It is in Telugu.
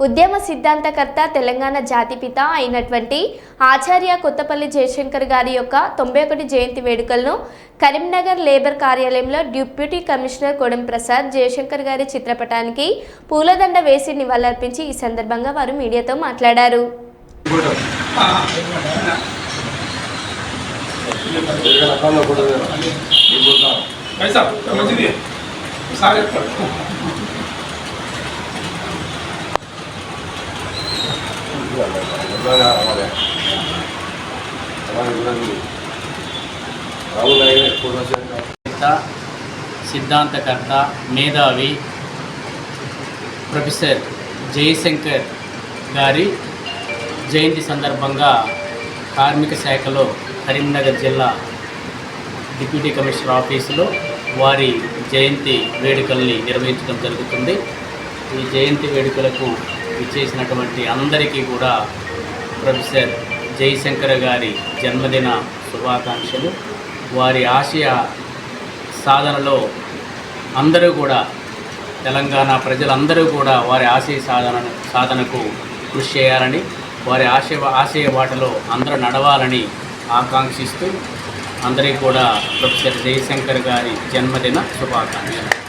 ఉద్యమ సిద్ధాంతకర్త తెలంగాణ జాతిపిత అయినటువంటి ఆచార్య కొత్తపల్లి జయశంకర్ గారి యొక్క తొంభై ఒకటి జయంతి వేడుకలను కరీంనగర్ లేబర్ కార్యాలయంలో డిప్యూటీ కమిషనర్ కొడం ప్రసాద్ జయశంకర్ గారి చిత్రపటానికి పూలదండ వేసి నివాళులర్పించి ఈ సందర్భంగా వారు మీడియాతో మాట్లాడారు. సిద్ధాంతకర్త మేధావి ప్రొఫెసర్ జయశంకర్ గారి జయంతి సందర్భంగా కార్మిక శాఖలో కరీంనగర్ జిల్లా డిప్యూటీ కమిషనర్ ఆఫీసులో వారి జయంతి వేడుకల్ని నిర్వహించడం జరుగుతుంది. ఈ జయంతి వేడుకలకు విచ్చేసినటువంటి అందరికీ కూడా ప్రొఫెసర్ జయశంకర్ గారి జన్మదిన శుభాకాంక్షలు. వారి ఆశయ సాధనలో అందరూ కూడా తెలంగాణ ప్రజలందరూ కూడా వారి ఆశయ సాధన సాధనకు కృషి చేయాలని వారి ఆశయ ఆశయ బాటలో అందరూ నడవాలని ఆకాంక్షిస్తూ అందరికీ కూడా ప్రొఫెసర్ జయశంకర్ గారి జన్మదిన శుభాకాంక్షలు.